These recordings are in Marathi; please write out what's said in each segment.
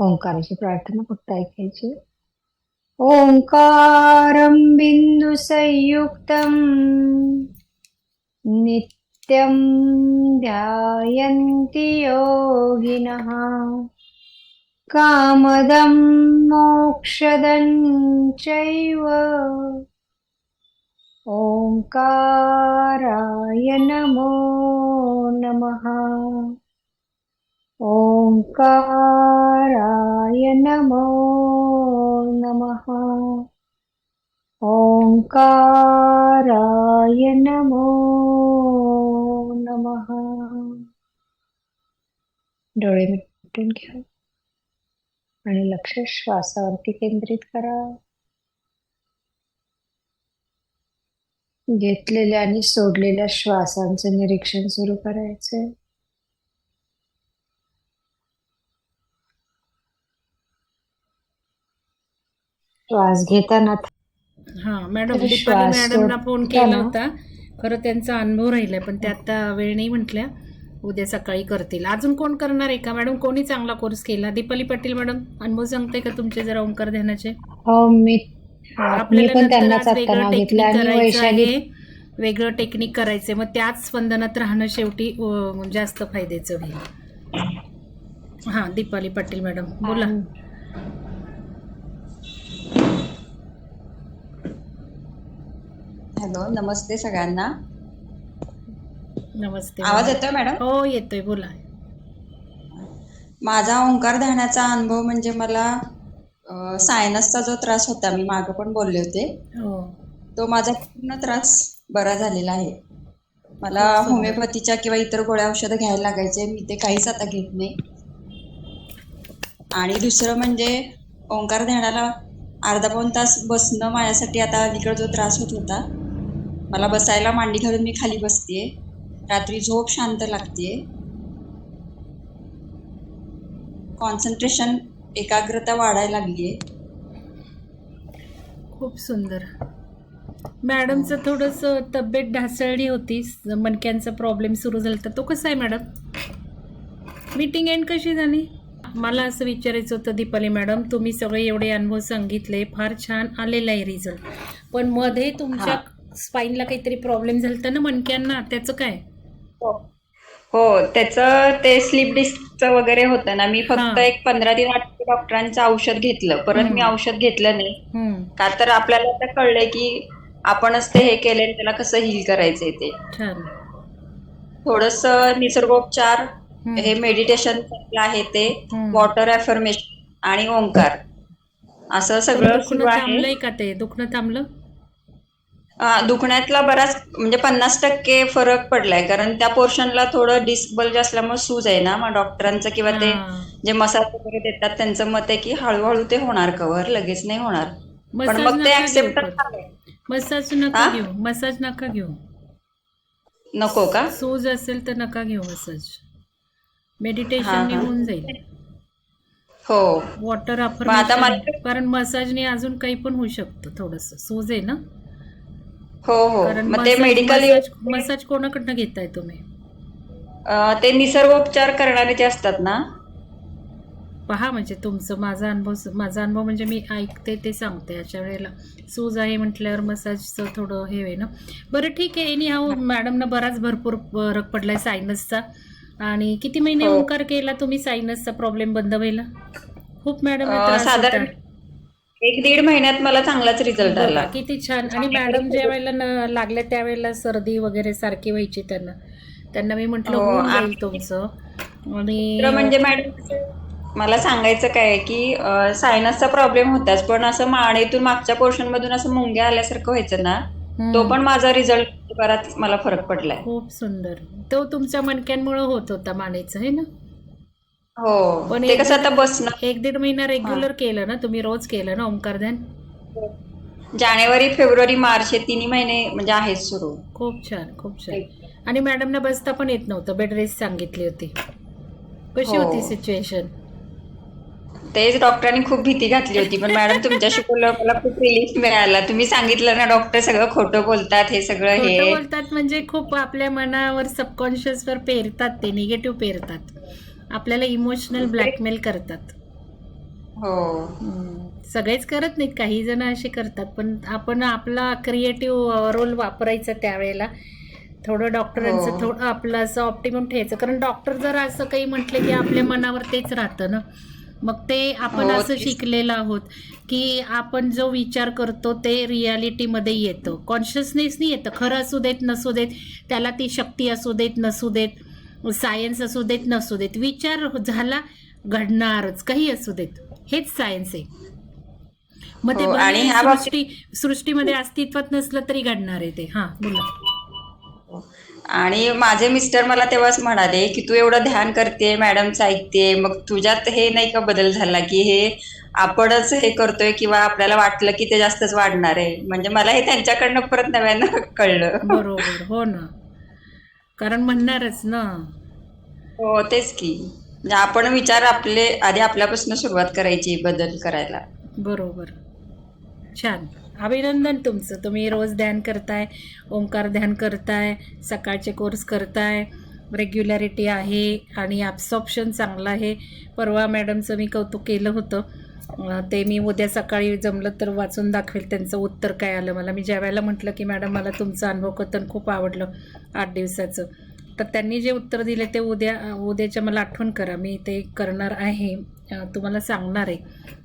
ओंकाराची प्रार्थना फक्त ऐकायची. ओंकारं बिन्दुसंयुक्तं नित्यं ध्यायन्ति योगिनः। कामदं मोक्षदं चैव। ओंकाराय नमो ओंकाराय नमो नमः। ओंकाराय नमो नमः। डोळे मिटून घ्या आणि लक्ष श्वासावरती केंद्रित करा. घेतलेल्या आणि सोडलेल्या श्वासांचं निरीक्षण सुरू करायचंय. श्वास घेताना हा मॅडम दीपाली मॅडमला फोन केला होता. खरं त्यांचा अनुभव राहिलाय पण ते आता वेळ नाही म्हटल्या. उद्या सकाळी करतील. अजून कोण करणार आहे का? मॅडम कोणी चांगला कोर्स केला? दीपाली पाटील मॅडम अनुभव सांगते का तुमचे जरा ओंकार ध्यानाचे? हो मी पण वेगळं टेक्निक करायचं आहे. वेगळं टेक्निक करायचंय. मग त्याच स्पंदनात राहणं शेवटी जास्त फायद्याचं होईल. हा दीपाली पाटील मॅडम बोला. हॅलो नमस्ते सगळ्यांना. नमस्ते आवाज येतोय मॅडम? हो येतोय बोला. माझा ओंकार ध्यानाचा अनुभव म्हणजे मला सायनसचा जो त्रास होता मी मागं पण बोलले होते. हो. तो माझा पूर्ण त्रास बरा झालेला आहे. मला. होमिओपॅथीच्या किंवा इतर गोळ्या औषधं घ्यायला लागायचे मी ते काहीच आता घेत नाही. आणि दुसरं म्हणजे ओंकार ध्यानाला अर्धा पाऊण तास बसणं माझ्यासाठी आता अलीकडे जो त्रास होत होता मला बसायला मांडी घालून मी खाली बसतेय. रात्री झोप शांत लागतेय. कॉन्सन्ट्रेशन एकाग्रता वाढायला लागलीये. खूप सुंदर. मॅडमचं थोडंसं तब्येत ढासळली होती. मणक्यांचा प्रॉब्लेम सुरू झाला तर तो कसा आहे मॅडम? मीटिंग एंड कशी झाली? मला असं विचारायचं होतं दीपाली मॅडम तुम्ही सगळे एवढे अनुभव सांगितले. फार छान आलेला आहे रिझल्ट पण मध्ये तुमच्या स्पाईनला काहीतरी प्रॉब्लेम झाला ना मणक्यांना त्याचं काय? हो. त्याचं ते स्लीप डिस्कचं वगैरे होतं ना मी फक्त हा. एक पंधरा दिवस आठवडे डॉक्टरांचं औषध घेतलं परत मी. औषध घेतलं नाही. का तर आपल्याला आता कळलंय की आपणच ते हे केले त्याला कसं हील करायचंय ते. थोडस निसर्गोपचार. हे मेडिटेशन आहे ते. वॉटर अफर्मेशन आणि ओंकार. असं सगळं थांबलंय का ते? दुखणं थांबलं? हा, दुखण्यातला बराच म्हणजे पन्नास टक्के फरक पडलाय. कारण त्या पोर्शनला थोडं डिस्क बल्ज असल्यामुळे सूज आहे ना मग डॉक्टरांचं किंवा ते. जे मसाज वगैरे देतात त्यांचं मत आहे की हळूहळू ते होणार कव्हर लगेच नाही होणार. पण मग ते ऍक्सेप्ट. मसाज नका? घेऊ मसाज नका घेऊ. नको का? सूज असेल तर नका घेऊ मसाज. मेडिटेशन. होऊन जाईल. हो. वॉटर मला- कारण मसाजने अजून काही पण होऊ शकतं थोडस. सूज आहे ना? हो हो. मग ते मसाज मेडिकल मसाज कोणाकडनं घेताय तुम्ही? ते निसर्गोपचार करणारे जे असतात ना? पहा म्हणजे तुमचं माझा अनुभव माझा अनुभव म्हणजे मी ऐकते ते सांगते. अशा वेळेला सूज आहे म्हटल्यावर मसाजचं थोडं हे आहे ना बरं ठीक आहे एनी हाऊ मॅडमना बराच भरपूर फरक पडलाय सायनसचा आणि किती महिने हो. ओंकार केला तुम्ही सायनसचा प्रॉब्लेम बंद व्हायला? खूप मॅडम साधारण एक दीड महिन्यात मला चांगलाच रिझल्ट आला. किती छान. आणि मॅडम ज्या वेळेला लागल्या त्यावेळेला सर्दी वगैरे सारखी व्हायची त्यांना. त्यांना मी म्हटलं हो, होऊन तुमचं. दुसरं म्हणजे मॅडम मला सांगायचं काय आहे की सायनसचा प्रॉब्लेम होताच. पण असं मानेतून मागच्या पोर्शन मधून असं मुंग्या आल्यासारखं व्हायचं ना हम्म. तो पण माझा रिझल्ट दिवसभरात मला फरक पडलाय. खूप सुंदर. तो तुमच्या मणक्यांमुळे होत होता मानेचं आहे ना? हो. पण ते एक- कसं आता बसणं. एक दीड महिना रेग्युलर केलं ना तुम्ही रोज केलं ना ओंकार ध्यान? जानेवारी फेब्रुवारी मार्च हे तिन्ही महिने म्हणजे आहेत सुरू. खूप छान खूप छान. आणि मॅडमना बसता पण येत नव्हतं बेड रेस्ट सांगितली होती. कशी हो. होती सिच्युएशन तेच डॉक्टरांनी खूप भीती घातली होती पण मॅडम तुमच्याशी बोलल्यावर मला खूप रिलीफ मिळाला. तुम्ही सांगितलं ना डॉक्टर सगळं खोटं बोलतात हे सगळं खोटं हे. बोलतात म्हणजे खूप आपल्या मनावर सबकॉन्शियस वर पेरतात ते निगेटिव्ह पेरतात. आपल्याला इमोशनल ब्लॅकमेल करतात. हो. सगळेच करत नाहीत काही जण असे करतात पण आपण आपला क्रिएटिव्ह रोल वापरायचा त्यावेळेला. थोडं डॉक्टरांचं हो. थोडं आपलं असं ऑप्टिमम ठेवायचं. कारण डॉक्टर जर असं काही म्हटले की आपल्या मनावर तेच राहतं ना. मग ते आपण हो, असं. शिकलेलं आहोत की आपण जो विचार करतो ते रियालिटीमध्ये येतं. कॉन्शियसनेसनी येतं. खरं असू देत नसू देत त्याला ती शक्ती असू देत नसू देत. सायन्स असू देत नसू देत विचार झाला घडणारच काही असू देत. हेच सायन्स आहे. मग ते हो, आणि सृष्टी सृष्टीमध्ये अस्तित्वात नसलं तरी घडणार आहे ते. हा बोला. आणि माझे मिस्टर मला तेव्हाच म्हणाले की तू एवढं ध्यान करते मॅडमचं ऐकते मग तुझ्यात हे नाही का बदल झाला की हे आपणच हे करतोय किंवा आपल्याला वाटलं की ते जास्तच वाढणार आहे. म्हणजे मला हे त्यांच्याकडनं परत नव्यानं कळलं. बरोबर हो ना. कारण म्हणणारच ना. हो तेच की. म्हणजे आपण विचार आपले आधी आपल्यापासून सुरुवात करायची बदल करायला. बरोबर. छान. अभिनंदन तुमचं. तुम्ही रोज ध्यान करताय ओंकार ध्यान करताय सकाळचे कोर्स करताय रेग्युलॅरिटी आहे आणि ॲब्सॉप्शन चांगलं आहे. परवा मॅडमचं मी कौतुक केलं होतं. ते मी उद्या सकाळी जमलं तर वाचून दाखवेल त्यांचं उत्तर काय आलं मला. मी ज्या वेळेला म्हटलं की मॅडम मला तुमचं अनुभव कथन खूप आवडलं आठ दिवसाचं. तर त्यांनी जे उत्तर दिले ते उद्या उद्याच्या मला आठवण करा. मी ते करणार आहे. तुम्हाला सांगणार आहे.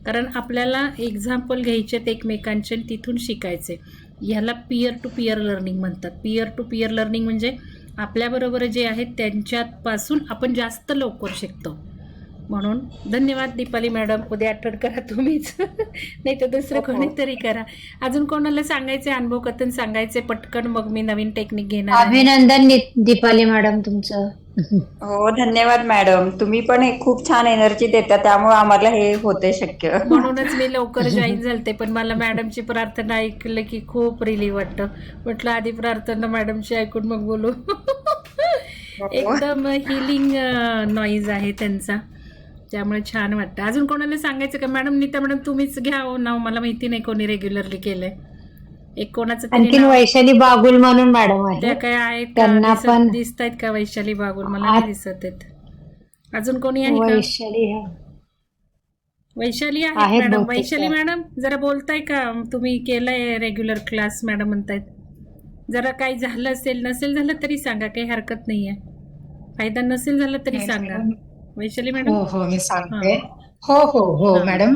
कारण आपल्याला एक्झाम्पल घ्यायचे आहेत एकमेकांचे आणि तिथून शिकायचे. ह्याला पियर टू पियर लर्निंग म्हणतात. पियर टू पियर लर्निंग म्हणजे आपल्याबरोबर जे आहेत त्यांच्यापासून आपण जास्त लवकर शिकतो. म्हणून धन्यवाद दीपाली मॅडम उद्या आठवण करा तुम्हीच. नाही तर दुसरं हो, हो. कोणीतरी करा. अजून कोणाला सांगायचे अनुभव कथन सांगायचे पटकन मग मी नवीन टेक्निक घेणार. अभिनंदन दीपाली मॅडम तुमचं. हो धन्यवाद मॅडम. तुम्ही पण हे खूप छान एनर्जी देता त्यामुळे आम्हाला हे होते शक्य. म्हणूनच मी लवकर जॉईन झालते पण मला मॅडमची प्रार्थना ऐकलं की खूप रिलीफ वाटतं. म्हटलं आधी प्रार्थना मॅडमची ऐकून मग बोलू. एकदम हिलिंग नॉईज आहे त्यांचा. त्यामुळे छान वाटतं. अजून कोणाला सांगायचं का? मॅडम नीता मॅडम तुम्हीच घ्या हो नाव. मला माहिती नाही कोणी रेग्युलरली केलंय. एक कोणाचं तरी आणखीन वैशाली बागुल म्हणून मॅडम त्या आहे काय आहेत का? त्यांना दिसत पण- दिसत आहेत का वैशाली बागुल? मला नाही दिसत आहेत. अजून कोणी आहे का? वैशाली हा. वैशाली आहे आहेत मॅडम. बहुतेक वैशाली त्या. मॅडम जरा बोलताय का? तुम्ही केलंय रेग्युलर क्लास मॅडम म्हणतायत. जरा काही झालं असेल नसेल झालं तरी सांगा. काही हरकत नाहीये. फायदा नसेल झाला तरी सांगा. वैशाली मॅडम? हो हो मी सांगते. हो. हो हो मॅडम.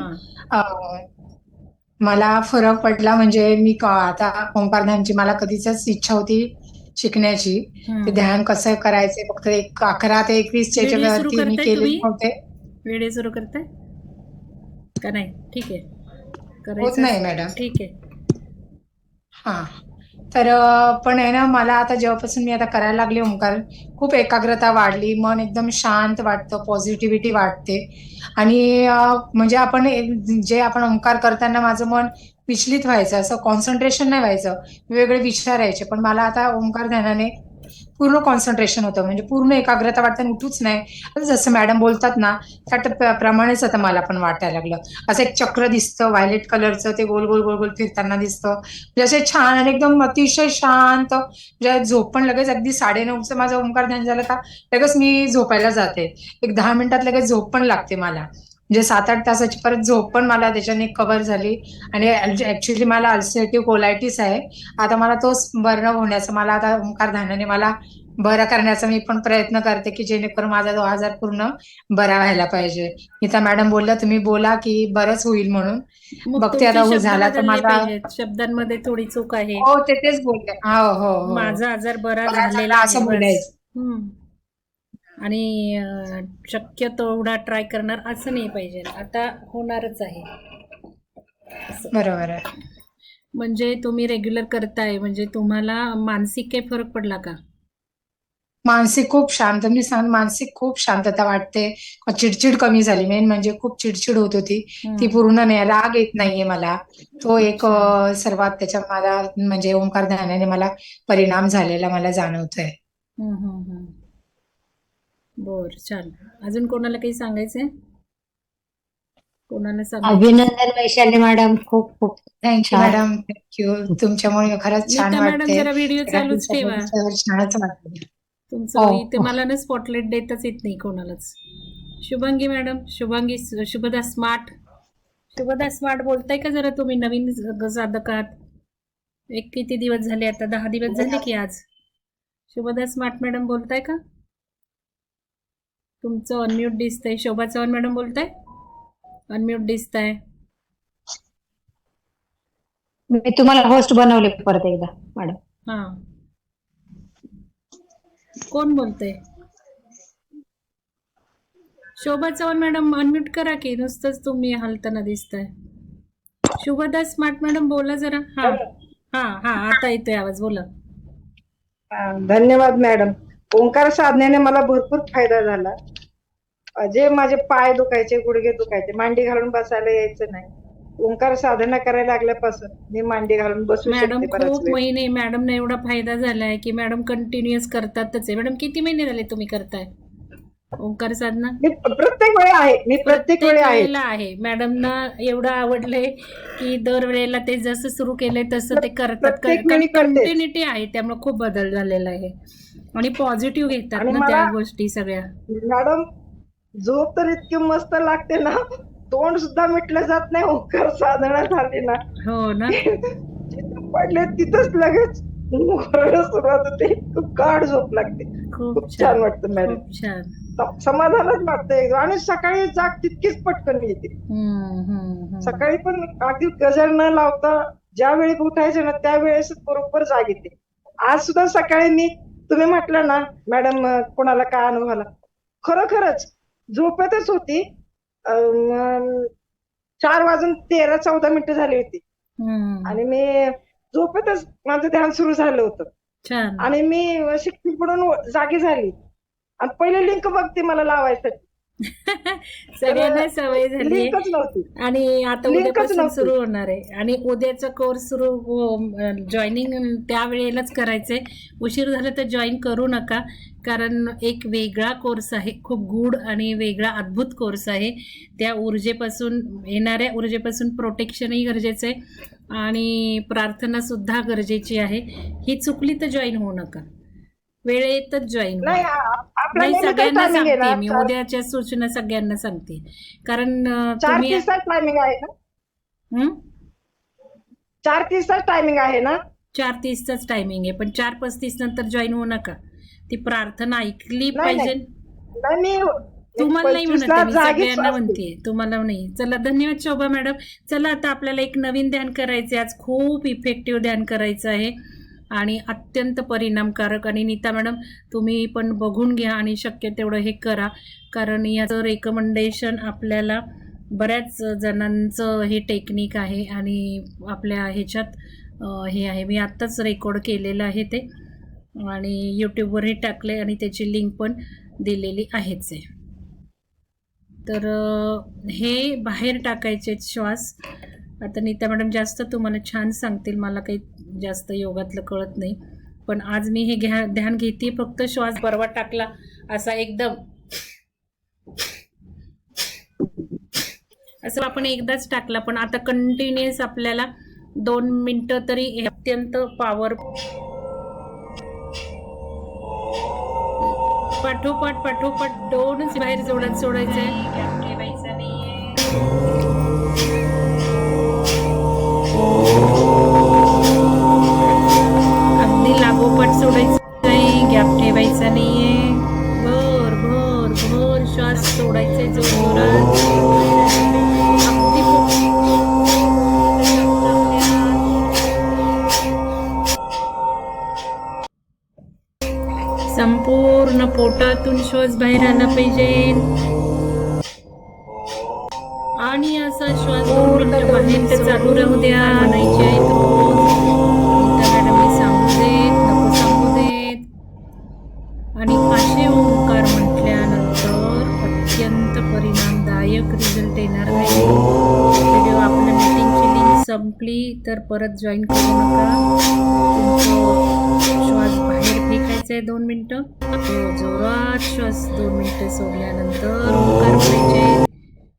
मला फरक पडला म्हणजे मी आता ओंकार ध्यानची मला कधीच इच्छा होती शिकण्याची. ते ध्यान कसं करायचे फक्त एक अकरा ते एकवीस वरती मी केले? नव्हते. व्हिडिओ सुरू करताय? का नाही? ठीक आहे. होत नाही मॅडम. ठीक आहे. हा. तर पण आहे ना मला आता जेव्हापासून मी आता करायला लागले ओंकार खूप एकाग्रता वाढली मन एकदम शांत वाटतं पॉझिटिव्हिटी वाटते. आणि म्हणजे आपण जे आपण ओंकार करताना माझं मन विचलित व्हायचं असं कॉन्सन्ट्रेशन नाही व्हायचं. वेगवेगळे विचार यायचे पण मला आता ओंकार ध्यानाने पूर्ण कॉन्सन्ट्रेशन होतं. म्हणजे पूर्ण एकाग्रता वाटतं उठूच नाही. जसं मॅडम बोलतात ना त्या प्रमाणेच आता मला पण वाटायला लागलं. असं एक चक्र दिसतं व्हायलेट कलरचं ते गोल गोल गोल गोल फिरताना दिसतं. म्हणजे असे छान आणि एकदम अतिशय शांत. म्हणजे झोप पण लगेच अगदी साडेनऊचं माझं ओंकार ध्यान झालं का लगेच मी झोपायला जाते. एक दहा मिनिटात लगेच झोप पण लागते मला. म्हणजे सात आठ तासाची परत झोप पण मला त्याच्याने कव्हर झाली. आणि ऍक्च्युली मला अल्सरेटिव्ह कोलायटिस आहे. आता मला तोच बरं होण्याचा मला आता ओंकार ध्यानाने मला बरा करण्याचा मी पण प्रयत्न करते की जेणेकरून माझा तो आजार पूर्ण बरा व्हायला पाहिजे. नीता मॅडम बोलल्या तुम्ही बोला की बरंच होईल म्हणून. बघते आता हो झाला तर माझा. शब्दांमध्ये थोडी चूक आहे. हो ते तेच बोलते हो हो माझा आजार बरा झालेला झाला असं. बोलायचं. आणि अं, शक्यतो एवढा ट्राय करणार असं नाही पाहिजे. आता होणारच आहे. बरोबर आहे. म्हणजे तुम्ही रेग्युलर करताय म्हणजे तुम्हाला मानसिक काही फरक पडला का? मानसिक खूप शांत मी सांग मानसिक खूप शांतता वाटते. चिडचिड कमी झाली. मेन म्हणजे खूप चिडचिड होत होती. ती पूर्ण नाही राग येत नाहीये मला. तो एक सर्वात त्याच्या मला म्हणजे ओंकार ध्यानाने मला परिणाम झालेला मला जाणवतोय. बर छान अजून कोणाला काही सांगायचंय? कोणाला सांगायचं? अभिनंदन वैशाली मॅडम खूप खूप थँक्यू छान. मॅडम थँक्यू तुमच्यामुळे खरंच छान मॅडम वाटते. जरा व्हिडिओ चालूच ठेवा. छानच वाटते तुमचं हो, इथे हो. मला ना स्पॉटलाइट देताच येत नाही कोणालाच. Shubhangi madam Shubhangi Shubhada Smart. Shubhada Smart बोलताय का जरा तुम्ही नवीन ज- साधक आहात एक किती दिवस झाले आता? दहा दिवस झाले की आज? शुभदा स्मार्ट मॅडम बोलताय का? तुमचं अनम्यूट दिसतंय. शोभा चव्हाण मॅडम बोलताय? अनम्यूट दिसताय. मी तुम्हाला होस्ट बनवले परत एकदा मॅडम. हा. कोण बोलतंय? शोभा चव्हाण मॅडम अनम्यूट करा की नुसतंच तुम्ही हलताना दिसताय. शुभदा स्मार्ट मॅडम बोला जरा. हा. हा हा आता येतोय आवाज बोला. धन्यवाद मॅडम. ओंकार साधनेने मला भरपूर फायदा झाला. जे माझे पाय दुखायचे गुडघे दुखायचे मांडी घालून बसायला यायचं नाही. ओंकार साधना करायला लागल्यापासून मी मांडी घालून बसू मॅडम खूप महिने मॅडमना एवढा फायदा झालाय की मॅडम कंटिन्युअस करतातच आहे. मॅडम किती महिने झाले तुम्ही करताय? ओंकार साधना? मी प्रत्येक वेळी आहे. मी प्रत्येक वेळी आहे. वेळेला आहे. मॅडमना एवढं आवडलंय की दरवेळेला ते जसं सुरू केलंय तसं ते करतात. कंटिन्युटी आहे त्यामुळे खूप बदल झालेला आहे. आणि पॉझिटिव्ह घेतात आणि ना मला- त्या गोष्टी सगळ्या. मॅडम झोप तर इतकी मस्त लागते ना तोंड सुद्धा मिटलं जात नाही ओंकार साधना झाली ना. हो ना. जिथं पडले तिथंच लगेच सुरुवात होते खूप गाढ झोप लागते. खूप खूप छान छान वाटतं मॅडम. खूप छान. समाधानच वाटतं एकदम आणि सकाळी जाग तितकीच पटकन येते. हम्म, हम्म, हम्म. सकाळी पण अगदी गजर न लावता ज्या वेळी उठायचं ना त्या वेळेस बरोबर जाग येते. आज सुद्धा सकाळी मी तुम्ही म्हटलं ना मॅडम कोणाला काय अनुभव आला? खरोखरच झोपेतच होती. चार वाजून तेरा चौदा मिनिटं झाली होती. आणि मी झोपेतच माझं ध्यान सुरू झालं होतं. आणि मी पडून जागी झाली. आणि पहिले लिंक बघते मला लावायसाठी. सगळ्यांना सवय झाली आणि आता उद्यापासून. सुरू होणार आहे. आणि उद्याचा कोर्स सुरू जॉईनिंग त्या वेळेलाच करायचंय. उशीर झाला तर जॉईन करू नका. कारण एक वेगळा कोर्स आहे. खूप गूढ आणि वेगळा अद्भुत कोर्स आहे. त्या ऊर्जेपासून येणाऱ्या ऊर्जेपासून प्रोटेक्शनही गरजेचं आहे. आणि प्रार्थनासुद्धा गरजेची आहे. ही चुकली तर जॉईन होऊ नका. वेळेतच जॉईन नाही सगळ्यांना सांगते? मी उद्याच्या सूचना सगळ्यांना सांगते. कारण चार तुम्ही तीसचा टायमिंग आहे ना? हं? चार तीसचा टायमिंग आहे ना? चार तीसचाच टायमिंग आहे पण चार पस्तीस नंतर जॉईन होऊ नका. ती प्रार्थना ऐकली नाही, पाहिजे. नाही मी तुम्हाला नाही म्हणत 25 ला आहे, मी जागीच सगळ्यांना असते. म्हणते. तुम्हाला नाही. चला धन्यवाद शोभा मॅडम. चला आता आपल्याला एक नवीन ध्यान करायचे आज खूप इफेक्टिव्ह ध्यान करायचं आहे. आणि अत्यंत परिणामकारक. आणि नीता मॅडम तुम्ही पण बघून घ्या आणि शक्य तेवढं हे करा. कारण याचं रेकमेंडेशन आपल्याला बऱ्याच जणांचं हे टेक्निक आहे आणि आपल्या ह्याच्यात हे आहे. मी आत्ताच रेकॉर्ड केलेलं आहे ते. आणि यूट्यूबवरही टाकले आणि त्याची लिंक पण दिलेली आहेच आहे. तर हे बाहेर टाकायचे श्वास. आता नीता मॅडम जास्त तुम्हाला छान सांगतील मला काही जास्त योगातलं कळत नाही. पण आज मी हे घ्या ध्यान घेते फक्त श्वास बरवा टाकला असा एकदम. असं आपण एकदाच टाकला पण आता कंटिन्युअस आपल्याला दोन मिनटं तरी अत्यंत पॉवर पाठोपाठ पाठोपाठ दोनच बाहेर जोडत सोडायचं आहे बाहेर आला पाहिजे आणि असा श्वास बाहेर तर चालू राहू द्या. आणायची आहेत मी सांगू सांगू आणि म्हटल्यानंतर अत्यंत परिणामदायक रिझल्ट येणार नाही व्हिडिओ आपल्या लिंक संपली तर परत जॉईन करू नका. श्वास बाहेर फेकायचा आहे दोन मिनटं. श्वास दोन मिनटं सोडल्यानंतर ओंकार म्हणायचे.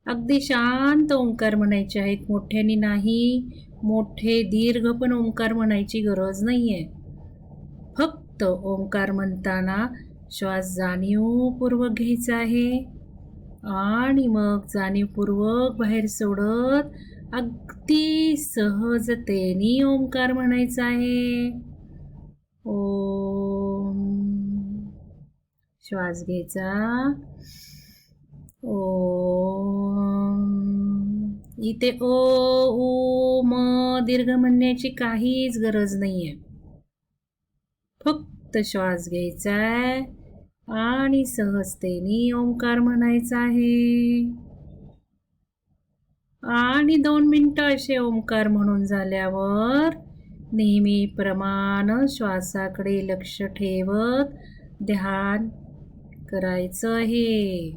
अगदी शांत ओंकार म्हणायचे आहेत. मोठ्याने नाही मोठे दीर्घ पण ओंकार म्हणायची गरज नाही आहे फक्त ओंकार म्हणताना श्वास जाणीवपूर्वक घ्यायचा आहे आणि मग जाणीवपूर्वक बाहेर सोडत अगदी सहजतेने ओंकार म्हणायचा आहे. ओम. श्वास घ्यायचा. ओ इथे ओ उ म दीर्घ म्हणण्याची काहीच गरज नाही आहे फक्त श्वास घ्यायचा आहे आणि सहजतेने ओंकार म्हणायचा आहे. आणि दोन मिनटं असे ओंकार म्हणून झाल्यावर नेहमीप्रमाणे श्वासाकडे लक्ष ठेवत ध्यान करायचं आहे.